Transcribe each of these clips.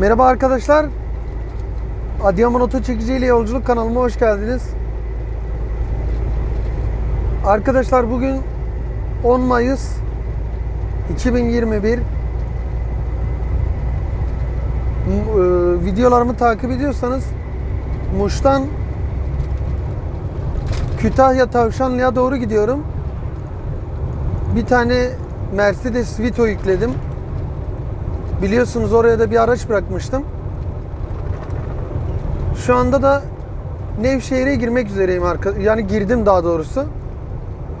Merhaba arkadaşlar. Adıyaman Oto Çekici ile Yolculuk kanalıma hoş geldiniz. Arkadaşlar bugün 10 Mayıs 2021. M- e, videolarımı takip ediyorsanız Muş'tan Kütahya Tavşanlı'ya doğru gidiyorum. Bir tane Mercedes Vito yükledim. Biliyorsunuz oraya da bir araç bırakmıştım. Şu anda da Nevşehir'e girmek üzereyim arka yani girdim daha doğrusu.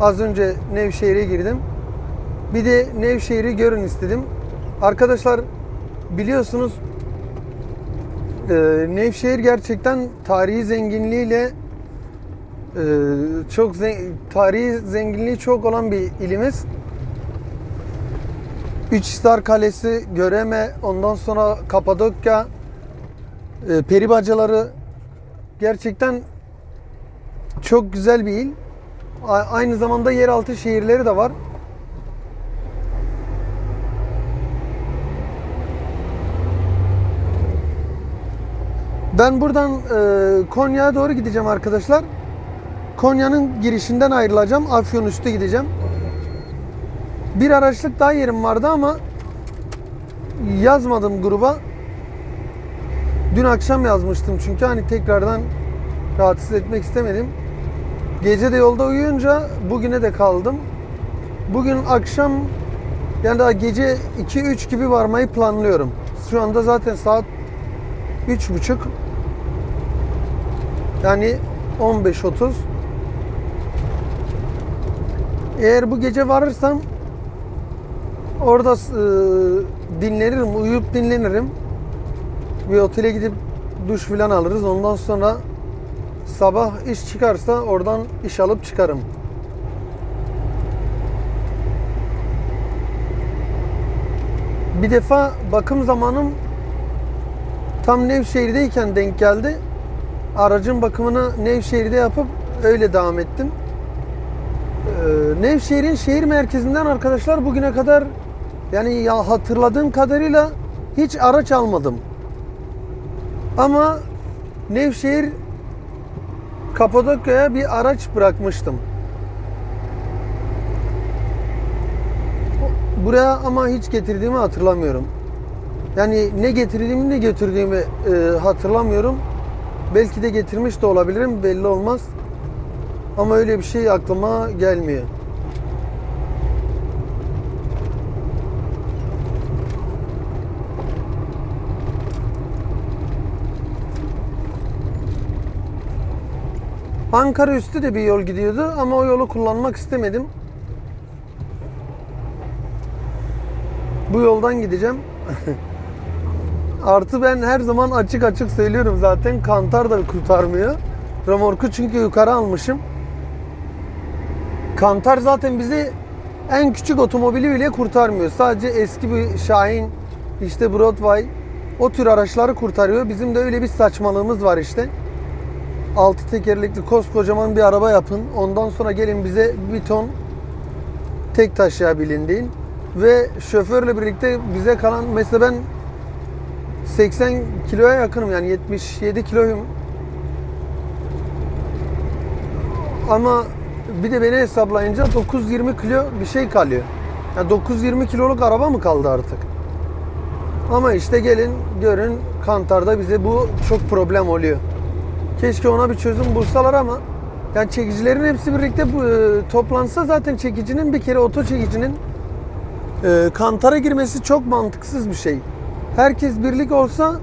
Az önce Nevşehir'e girdim. Bir de Nevşehir'i görün istedim. Arkadaşlar biliyorsunuz e, Nevşehir gerçekten tarihi zenginliğiyle e, çok zen- tarihi zenginliği çok olan bir ilimiz. Üçhisar Kalesi, Göreme, ondan sonra Kapadokya, e, Peribacaları gerçekten çok güzel bir il. A- Aynı zamanda yeraltı şehirleri de var. Ben buradan e, Konya'ya doğru gideceğim arkadaşlar. Konya'nın girişinden ayrılacağım. Afyon üstü gideceğim. Bir araçlık daha yerim vardı ama yazmadım gruba. Dün akşam yazmıştım çünkü hani tekrardan rahatsız etmek istemedim. Gece de yolda uyuyunca bugüne de kaldım. Bugün akşam yani daha gece 2-3 gibi varmayı planlıyorum. Şu anda zaten saat 3.30 yani 15.30 Eğer bu gece varırsam orada e, dinlenirim, uyuyup dinlenirim. Bir otele gidip duş falan alırız. Ondan sonra sabah iş çıkarsa oradan iş alıp çıkarım. Bir defa bakım zamanım tam Nevşehir'deyken denk geldi. Aracın bakımını Nevşehir'de yapıp öyle devam ettim. Ee, Nevşehir'in şehir merkezinden arkadaşlar bugüne kadar yani ya hatırladığım kadarıyla hiç araç almadım. Ama Nevşehir Kapadokya'ya bir araç bırakmıştım. Buraya ama hiç getirdiğimi hatırlamıyorum. Yani ne getirdiğimi ne götürdüğümü e, hatırlamıyorum. Belki de getirmiş de olabilirim belli olmaz. Ama öyle bir şey aklıma gelmiyor. Ankara üstü de bir yol gidiyordu ama o yolu kullanmak istemedim. Bu yoldan gideceğim. Artı ben her zaman açık açık söylüyorum zaten kantar da kurtarmıyor. Remorku çünkü yukarı almışım. Kantar zaten bizi en küçük otomobili bile kurtarmıyor. Sadece eski bir Şahin, işte Broadway o tür araçları kurtarıyor. Bizim de öyle bir saçmalığımız var işte. Altı tekerlekli koskocaman bir araba yapın. Ondan sonra gelin bize bir ton tek taşıyabilin deyin. Ve şoförle birlikte bize kalan mesela ben 80 kiloya yakınım yani 77 kiloyum. Ama bir de beni hesaplayınca 920 kilo bir şey kalıyor. Yani 920 kiloluk araba mı kaldı artık? Ama işte gelin görün Kantar'da bize bu çok problem oluyor. Keşke ona bir çözüm bulsalar ama yani çekicilerin hepsi birlikte e, toplansa zaten çekicinin bir kere oto çekicinin e, kantara girmesi çok mantıksız bir şey. Herkes birlik olsa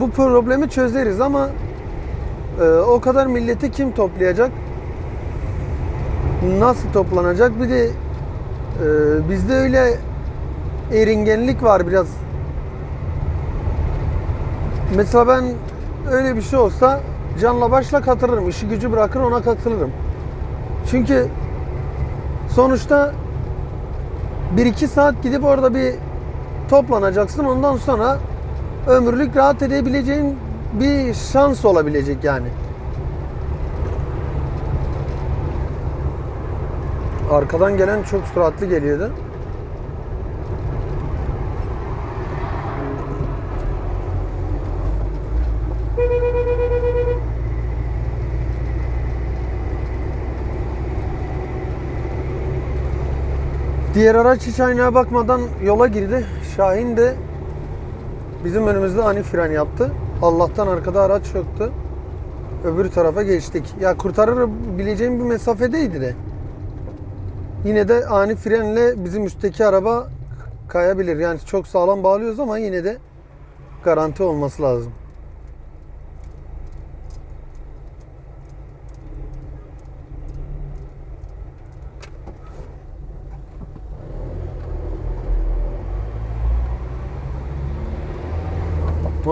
bu problemi çözeriz ama e, o kadar milleti kim toplayacak? Nasıl toplanacak? Bir de bizde öyle eringenlik var biraz. Mesela ben öyle bir şey olsa canla başla katılırım. İşi gücü bırakır ona katılırım. Çünkü sonuçta 1-2 saat gidip orada bir toplanacaksın. Ondan sonra ömürlük rahat edebileceğin bir şans olabilecek yani. Arkadan gelen çok süratli geliyordu. Diğer araç hiç aynaya bakmadan yola girdi. Şahin de bizim önümüzde ani fren yaptı. Allah'tan arkada araç yoktu. Öbür tarafa geçtik. Ya kurtarabileceğim bir mesafedeydi de. Yine de ani frenle bizim üstteki araba kayabilir. Yani çok sağlam bağlıyoruz ama yine de garanti olması lazım.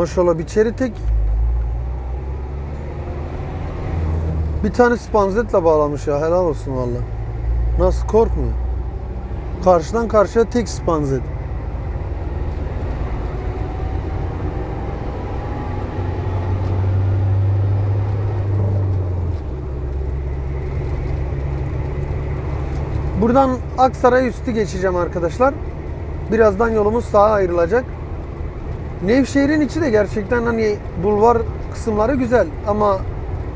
Maşallah bir çeritek bir tane spanzetle bağlamış ya helal olsun valla. Nasıl korkmuyor? Karşıdan karşıya tek spanzet. Buradan Aksaray üstü geçeceğim arkadaşlar. Birazdan yolumuz sağa ayrılacak. Nevşehir'in içi de gerçekten hani bulvar kısımları güzel ama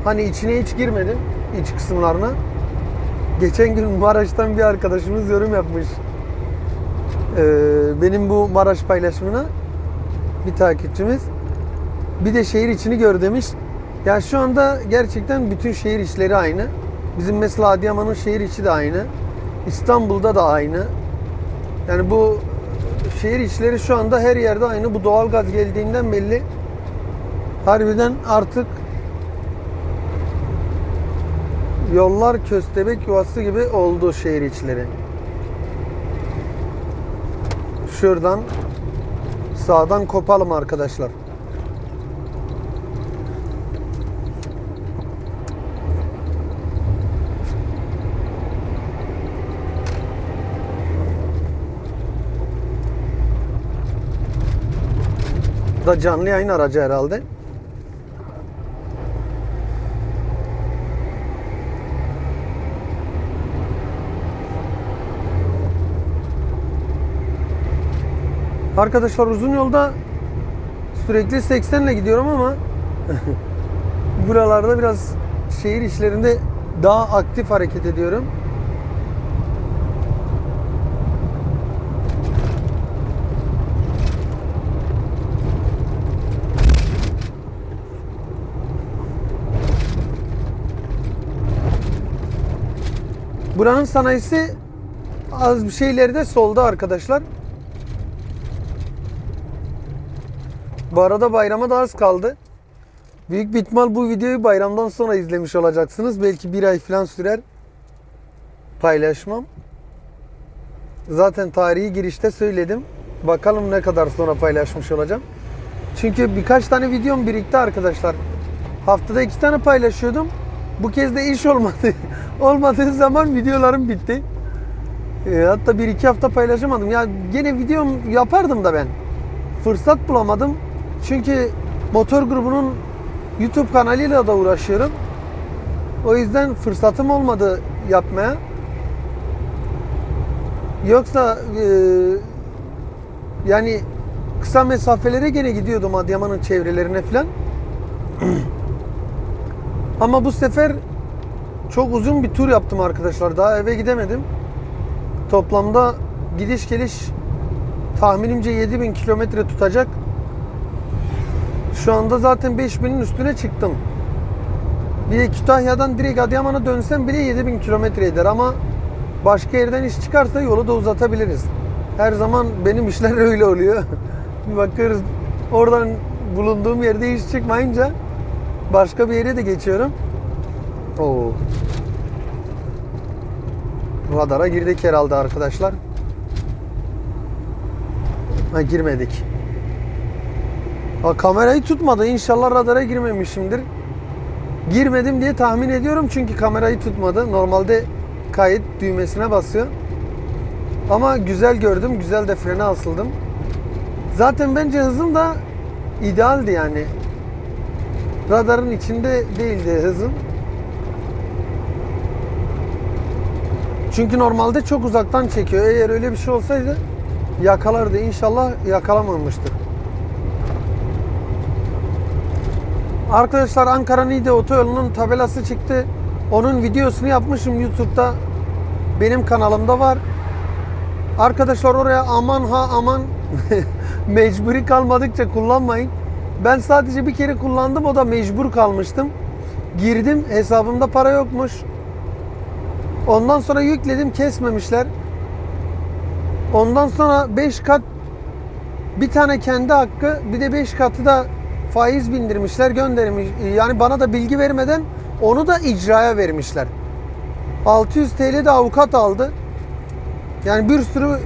hani içine hiç girmedim iç kısımlarına. Geçen gün Maraş'tan bir arkadaşımız yorum yapmış. Ee, benim bu Maraş paylaşımına bir takipçimiz. Bir de şehir içini gör demiş. Ya şu anda gerçekten bütün şehir içleri aynı. Bizim mesela Adıyaman'ın şehir içi de aynı. İstanbul'da da aynı. Yani bu şehir içleri şu anda her yerde aynı. Bu doğalgaz geldiğinden belli. Harbiden artık yollar köstebek yuvası gibi oldu şehir içleri. Şuradan sağdan kopalım arkadaşlar. Da canlı yayın aracı herhalde. Arkadaşlar uzun yolda sürekli 80 ile gidiyorum ama buralarda biraz şehir içlerinde daha aktif hareket ediyorum. Buranın sanayisi az bir şeyleri de solda arkadaşlar. Bu arada bayrama da az kaldı. Büyük bir ihtimal bu videoyu bayramdan sonra izlemiş olacaksınız. Belki bir ay falan sürer paylaşmam. Zaten tarihi girişte söyledim. Bakalım ne kadar sonra paylaşmış olacağım. Çünkü birkaç tane videom birikti arkadaşlar. Haftada iki tane paylaşıyordum. Bu kez de iş olmadı. Olmadığı zaman videolarım bitti. E, hatta bir iki hafta paylaşamadım. Ya gene videom yapardım da ben. Fırsat bulamadım. Çünkü motor grubunun YouTube kanalıyla da uğraşıyorum. O yüzden fırsatım olmadı yapmaya. Yoksa e, yani kısa mesafelere gene gidiyordum Adıyaman'ın çevrelerine falan. Ama bu sefer çok uzun bir tur yaptım arkadaşlar. Daha eve gidemedim. Toplamda gidiş geliş tahminimce 7000 kilometre tutacak. Şu anda zaten 5000'in üstüne çıktım. Bir de Kütahya'dan direkt Adıyaman'a dönsem bile 7000 kilometre eder ama başka yerden iş çıkarsa yolu da uzatabiliriz. Her zaman benim işler öyle oluyor. bir bakıyoruz oradan bulunduğum yerde iş çıkmayınca başka bir yere de geçiyorum. Oo. Radara girdik herhalde arkadaşlar. Ha girmedik. Ha, kamerayı tutmadı. İnşallah radara girmemişimdir. Girmedim diye tahmin ediyorum çünkü kamerayı tutmadı. Normalde kayıt düğmesine basıyor. Ama güzel gördüm. Güzel de frene asıldım. Zaten bence hızım da idealdi yani. Radarın içinde değildi hızım. Çünkü normalde çok uzaktan çekiyor. Eğer öyle bir şey olsaydı yakalardı. İnşallah yakalamamıştır. Arkadaşlar Ankara Niğde otoyolunun tabelası çıktı. Onun videosunu yapmışım YouTube'da. Benim kanalımda var. Arkadaşlar oraya aman ha aman mecburi kalmadıkça kullanmayın. Ben sadece bir kere kullandım o da mecbur kalmıştım. Girdim hesabımda para yokmuş. Ondan sonra yükledim kesmemişler. Ondan sonra 5 kat bir tane kendi hakkı bir de 5 katı da faiz bindirmişler göndermiş. Yani bana da bilgi vermeden onu da icraya vermişler. 600 TL de avukat aldı. Yani bir sürü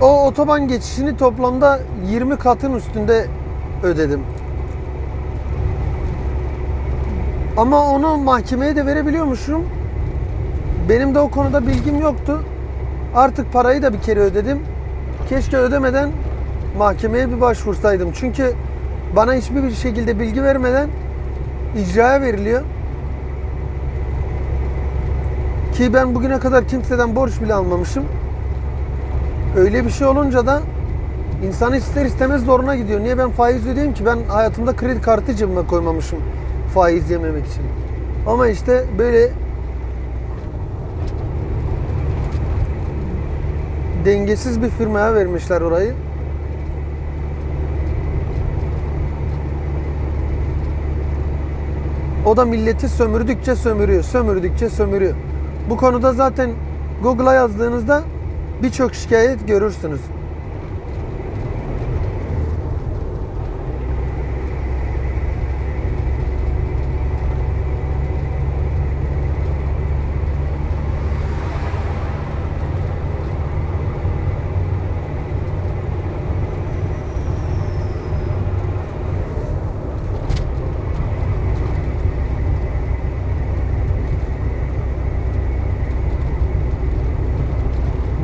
o otoban geçişini toplamda 20 katın üstünde ödedim. Ama onu mahkemeye de verebiliyormuşum. Benim de o konuda bilgim yoktu. Artık parayı da bir kere ödedim. Keşke ödemeden mahkemeye bir başvursaydım. Çünkü bana hiçbir bir şekilde bilgi vermeden icraya veriliyor. Ki ben bugüne kadar kimseden borç bile almamışım. Öyle bir şey olunca da insanı ister istemez zoruna gidiyor. Niye ben faiz ödeyeyim ki? Ben hayatımda kredi kartı cebime koymamışım faiz yememek için. Ama işte böyle dengesiz bir firmaya vermişler orayı. O da milleti sömürdükçe sömürüyor, sömürdükçe sömürüyor. Bu konuda zaten Google'a yazdığınızda birçok şikayet görürsünüz.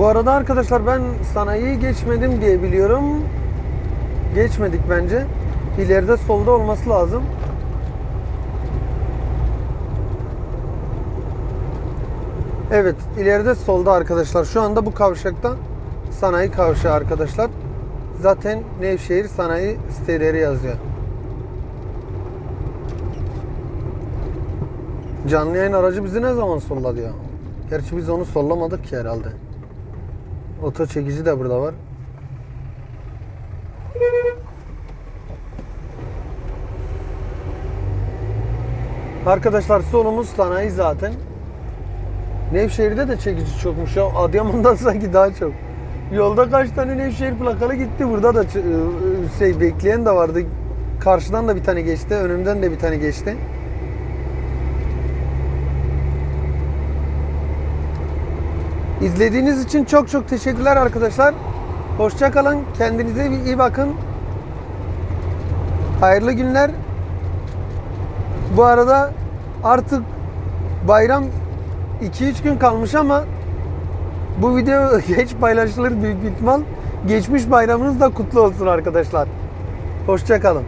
Bu arada arkadaşlar ben sanayiyi geçmedim diye biliyorum. Geçmedik bence. İleride solda olması lazım. Evet, ileride solda arkadaşlar. Şu anda bu kavşakta sanayi kavşağı arkadaşlar. Zaten Nevşehir Sanayi siteleri yazıyor. Canlı yayın aracı bizi ne zaman solladı ya? Gerçi biz onu sollamadık ki herhalde. Oto çekici de burada var. Arkadaşlar solumuz sanayi zaten. Nevşehir'de de çekici çokmuş ya. Adıyaman'dan sanki daha çok. Yolda kaç tane Nevşehir plakalı gitti. Burada da ç- şey bekleyen de vardı. Karşıdan da bir tane geçti. Önümden de bir tane geçti. İzlediğiniz için çok çok teşekkürler arkadaşlar. Hoşça kalın. Kendinize iyi bakın. Hayırlı günler. Bu arada artık bayram 2-3 gün kalmış ama bu video geç paylaşılır büyük ihtimal. Geçmiş bayramınız da kutlu olsun arkadaşlar. Hoşça kalın.